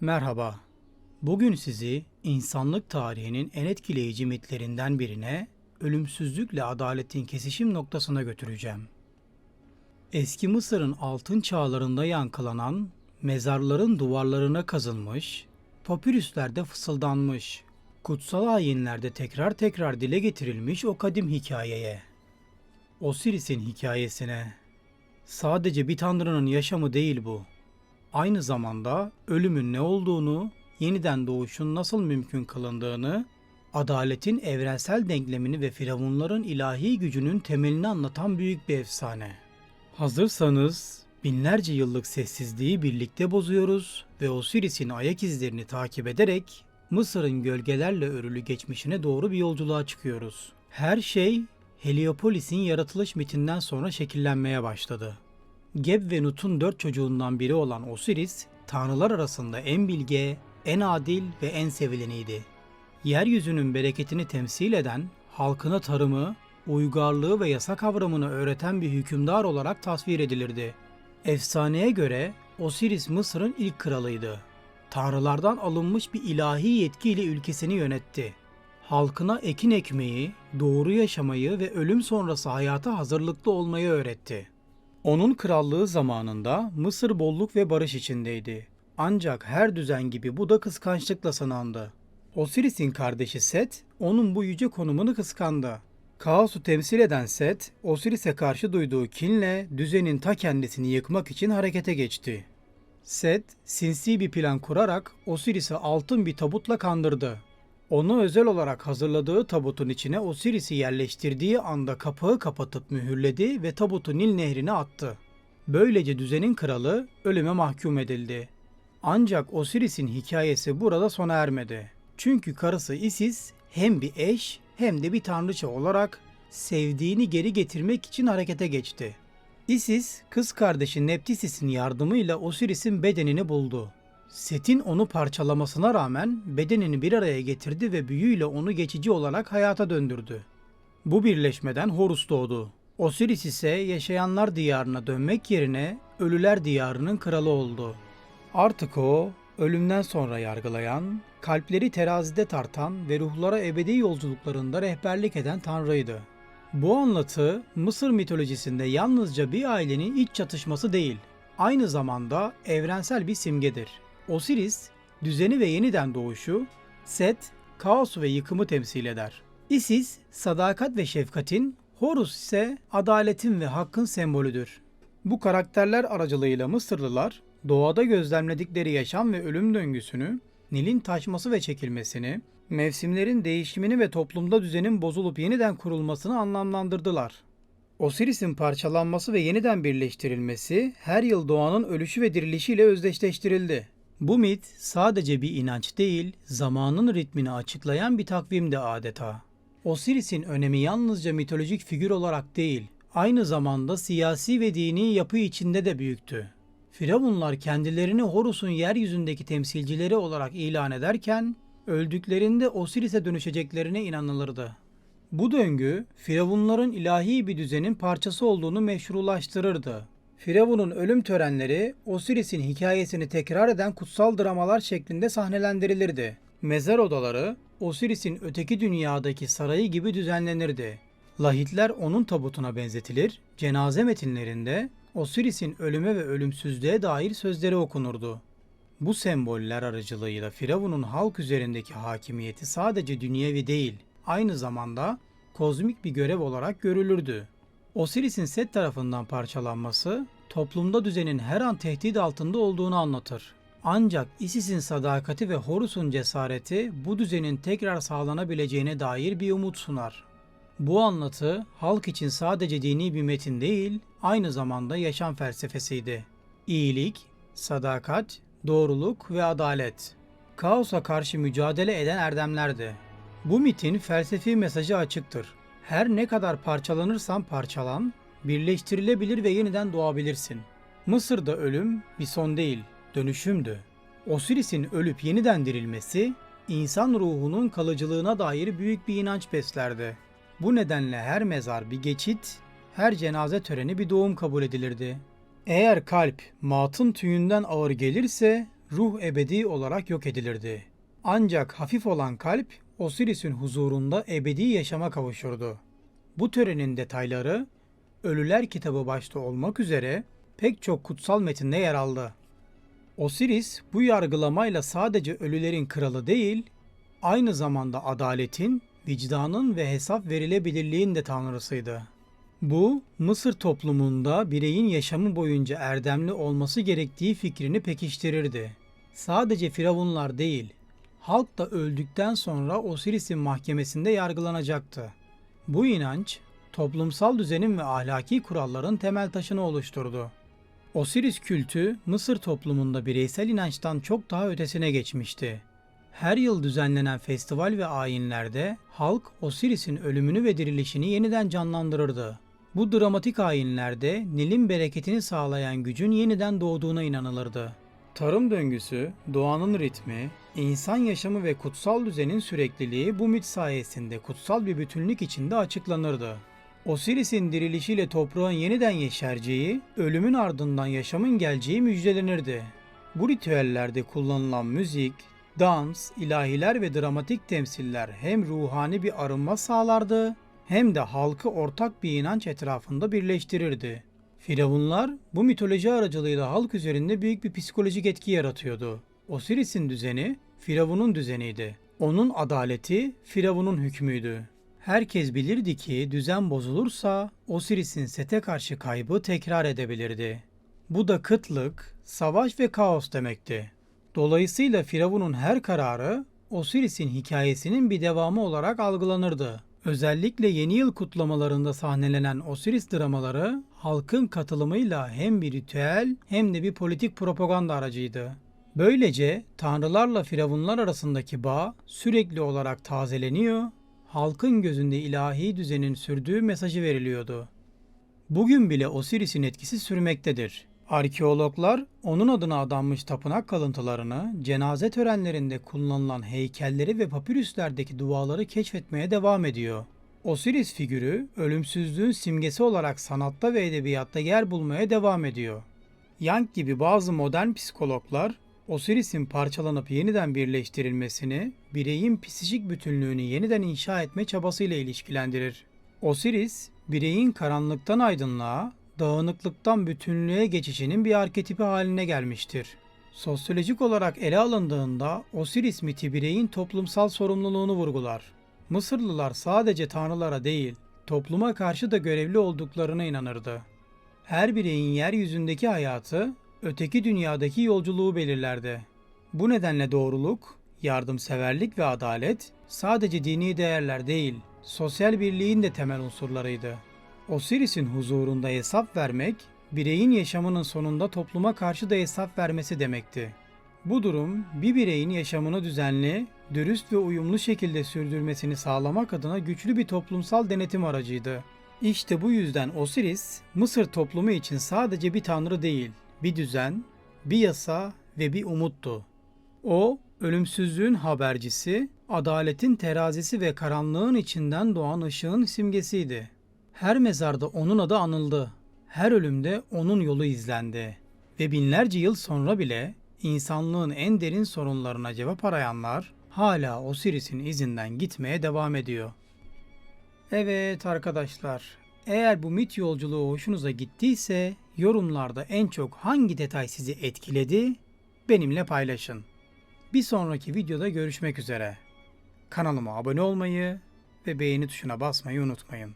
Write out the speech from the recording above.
Merhaba. Bugün sizi insanlık tarihinin en etkileyici mitlerinden birine, ölümsüzlükle adaletin kesişim noktasına götüreceğim. Eski Mısır'ın altın çağlarında yankılanan, mezarların duvarlarına kazılmış, papirüslerde fısıldanmış, kutsal ayinlerde tekrar tekrar dile getirilmiş o kadim hikayeye. Osiris'in hikayesine. Sadece bir tanrının yaşamı değil bu aynı zamanda ölümün ne olduğunu, yeniden doğuşun nasıl mümkün kılındığını, adaletin evrensel denklemini ve firavunların ilahi gücünün temelini anlatan büyük bir efsane. Hazırsanız binlerce yıllık sessizliği birlikte bozuyoruz ve Osiris'in ayak izlerini takip ederek Mısır'ın gölgelerle örülü geçmişine doğru bir yolculuğa çıkıyoruz. Her şey Heliopolis'in yaratılış mitinden sonra şekillenmeye başladı. Geb ve Nut'un dört çocuğundan biri olan Osiris, tanrılar arasında en bilge, en adil ve en sevileniydi. Yeryüzünün bereketini temsil eden, halkına tarımı, uygarlığı ve yasa kavramını öğreten bir hükümdar olarak tasvir edilirdi. Efsaneye göre Osiris Mısır'ın ilk kralıydı. Tanrılardan alınmış bir ilahi yetkiyle ülkesini yönetti. Halkına ekin ekmeyi, doğru yaşamayı ve ölüm sonrası hayata hazırlıklı olmayı öğretti. Onun krallığı zamanında Mısır bolluk ve barış içindeydi. Ancak her düzen gibi bu da kıskançlıkla sınandı. Osiris'in kardeşi Set, onun bu yüce konumunu kıskandı. Kaosu temsil eden Set, Osiris'e karşı duyduğu kinle düzenin ta kendisini yıkmak için harekete geçti. Set, sinsi bir plan kurarak Osiris'i altın bir tabutla kandırdı. Onu özel olarak hazırladığı tabutun içine Osiris'i yerleştirdiği anda kapağı kapatıp mühürledi ve tabutu Nil nehrine attı. Böylece düzenin kralı ölüme mahkum edildi. Ancak Osiris'in hikayesi burada sona ermedi. Çünkü karısı Isis hem bir eş hem de bir tanrıça olarak sevdiğini geri getirmek için harekete geçti. Isis, kız kardeşi Neptisis'in yardımıyla Osiris'in bedenini buldu. Set'in onu parçalamasına rağmen bedenini bir araya getirdi ve büyüyle onu geçici olarak hayata döndürdü. Bu birleşmeden Horus doğdu. Osiris ise yaşayanlar diyarına dönmek yerine ölüler diyarının kralı oldu. Artık o, ölümden sonra yargılayan, kalpleri terazide tartan ve ruhlara ebedi yolculuklarında rehberlik eden tanrıydı. Bu anlatı Mısır mitolojisinde yalnızca bir ailenin iç çatışması değil, aynı zamanda evrensel bir simgedir. Osiris, düzeni ve yeniden doğuşu, Set, kaosu ve yıkımı temsil eder. Isis, sadakat ve şefkatin, Horus ise adaletin ve hakkın sembolüdür. Bu karakterler aracılığıyla Mısırlılar, doğada gözlemledikleri yaşam ve ölüm döngüsünü, Nil'in taşması ve çekilmesini, mevsimlerin değişimini ve toplumda düzenin bozulup yeniden kurulmasını anlamlandırdılar. Osiris'in parçalanması ve yeniden birleştirilmesi her yıl doğanın ölüşü ve dirilişiyle özdeşleştirildi. Bu mit sadece bir inanç değil, zamanın ritmini açıklayan bir takvimdi adeta. Osiris'in önemi yalnızca mitolojik figür olarak değil, aynı zamanda siyasi ve dini yapı içinde de büyüktü. Firavunlar kendilerini Horus'un yeryüzündeki temsilcileri olarak ilan ederken, öldüklerinde Osiris'e dönüşeceklerine inanılırdı. Bu döngü, Firavunların ilahi bir düzenin parçası olduğunu meşrulaştırırdı. Firavun'un ölüm törenleri Osiris'in hikayesini tekrar eden kutsal dramalar şeklinde sahnelendirilirdi. Mezar odaları Osiris'in öteki dünyadaki sarayı gibi düzenlenirdi. Lahitler onun tabutuna benzetilir, cenaze metinlerinde Osiris'in ölüme ve ölümsüzlüğe dair sözleri okunurdu. Bu semboller aracılığıyla Firavun'un halk üzerindeki hakimiyeti sadece dünyevi değil, aynı zamanda kozmik bir görev olarak görülürdü. Osiris'in Set tarafından parçalanması toplumda düzenin her an tehdit altında olduğunu anlatır. Ancak Isis'in sadakati ve Horus'un cesareti bu düzenin tekrar sağlanabileceğine dair bir umut sunar. Bu anlatı halk için sadece dini bir metin değil, aynı zamanda yaşam felsefesiydi. İyilik, sadakat, doğruluk ve adalet. Kaosa karşı mücadele eden erdemlerdi. Bu mitin felsefi mesajı açıktır. Her ne kadar parçalanırsan parçalan, birleştirilebilir ve yeniden doğabilirsin. Mısır'da ölüm bir son değil, dönüşümdü. Osiris'in ölüp yeniden dirilmesi, insan ruhunun kalıcılığına dair büyük bir inanç beslerdi. Bu nedenle her mezar bir geçit, her cenaze töreni bir doğum kabul edilirdi. Eğer kalp matın tüyünden ağır gelirse ruh ebedi olarak yok edilirdi. Ancak hafif olan kalp Osiris'in huzurunda ebedi yaşama kavuşurdu. Bu törenin detayları Ölüler kitabı başta olmak üzere pek çok kutsal metinde yer aldı. Osiris bu yargılamayla sadece ölülerin kralı değil, aynı zamanda adaletin, vicdanın ve hesap verilebilirliğin de tanrısıydı. Bu, Mısır toplumunda bireyin yaşamı boyunca erdemli olması gerektiği fikrini pekiştirirdi. Sadece firavunlar değil, halk da öldükten sonra Osiris'in mahkemesinde yargılanacaktı. Bu inanç, toplumsal düzenin ve ahlaki kuralların temel taşını oluşturdu. Osiris kültü Mısır toplumunda bireysel inançtan çok daha ötesine geçmişti. Her yıl düzenlenen festival ve ayinlerde halk Osiris'in ölümünü ve dirilişini yeniden canlandırırdı. Bu dramatik ayinlerde Nil'in bereketini sağlayan gücün yeniden doğduğuna inanılırdı. Tarım döngüsü, doğanın ritmi, insan yaşamı ve kutsal düzenin sürekliliği bu mit sayesinde kutsal bir bütünlük içinde açıklanırdı. Osiris'in dirilişiyle toprağın yeniden yeşereceği, ölümün ardından yaşamın geleceği müjdelenirdi. Bu ritüellerde kullanılan müzik, dans, ilahiler ve dramatik temsiller hem ruhani bir arınma sağlardı hem de halkı ortak bir inanç etrafında birleştirirdi. Firavunlar bu mitoloji aracılığıyla halk üzerinde büyük bir psikolojik etki yaratıyordu. Osiris'in düzeni Firavun'un düzeniydi. Onun adaleti Firavun'un hükmüydü. Herkes bilirdi ki düzen bozulursa Osiris'in Set'e karşı kaybı tekrar edebilirdi. Bu da kıtlık, savaş ve kaos demekti. Dolayısıyla Firavun'un her kararı Osiris'in hikayesinin bir devamı olarak algılanırdı. Özellikle yeni yıl kutlamalarında sahnelenen Osiris dramaları halkın katılımıyla hem bir ritüel hem de bir politik propaganda aracıydı. Böylece tanrılarla firavunlar arasındaki bağ sürekli olarak tazeleniyor, halkın gözünde ilahi düzenin sürdüğü mesajı veriliyordu. Bugün bile Osiris'in etkisi sürmektedir. Arkeologlar onun adına adanmış tapınak kalıntılarını, cenaze törenlerinde kullanılan heykelleri ve papirüslerdeki duaları keşfetmeye devam ediyor. Osiris figürü ölümsüzlüğün simgesi olarak sanatta ve edebiyatta yer bulmaya devam ediyor. Young gibi bazı modern psikologlar Osiris'in parçalanıp yeniden birleştirilmesini bireyin psikik bütünlüğünü yeniden inşa etme çabasıyla ilişkilendirir. Osiris, bireyin karanlıktan aydınlığa, dağınıklıktan bütünlüğe geçişinin bir arketipi haline gelmiştir. Sosyolojik olarak ele alındığında Osiris miti bireyin toplumsal sorumluluğunu vurgular. Mısırlılar sadece tanrılara değil, topluma karşı da görevli olduklarına inanırdı. Her bireyin yeryüzündeki hayatı, öteki dünyadaki yolculuğu belirlerdi. Bu nedenle doğruluk, yardımseverlik ve adalet sadece dini değerler değil, sosyal birliğin de temel unsurlarıydı. Osiris'in huzurunda hesap vermek, bireyin yaşamının sonunda topluma karşı da hesap vermesi demekti. Bu durum bir bireyin yaşamını düzenli, dürüst ve uyumlu şekilde sürdürmesini sağlamak adına güçlü bir toplumsal denetim aracıydı. İşte bu yüzden Osiris, Mısır toplumu için sadece bir tanrı değil, bir düzen, bir yasa ve bir umuttu. O, ölümsüzlüğün habercisi, adaletin terazisi ve karanlığın içinden doğan ışığın simgesiydi. Her mezarda onun adı anıldı. Her ölümde onun yolu izlendi. Ve binlerce yıl sonra bile insanlığın en derin sorunlarına cevap arayanlar hala Osiris'in izinden gitmeye devam ediyor. Evet arkadaşlar, eğer bu mit yolculuğu hoşunuza gittiyse yorumlarda en çok hangi detay sizi etkiledi benimle paylaşın. Bir sonraki videoda görüşmek üzere. Kanalıma abone olmayı ve beğeni tuşuna basmayı unutmayın.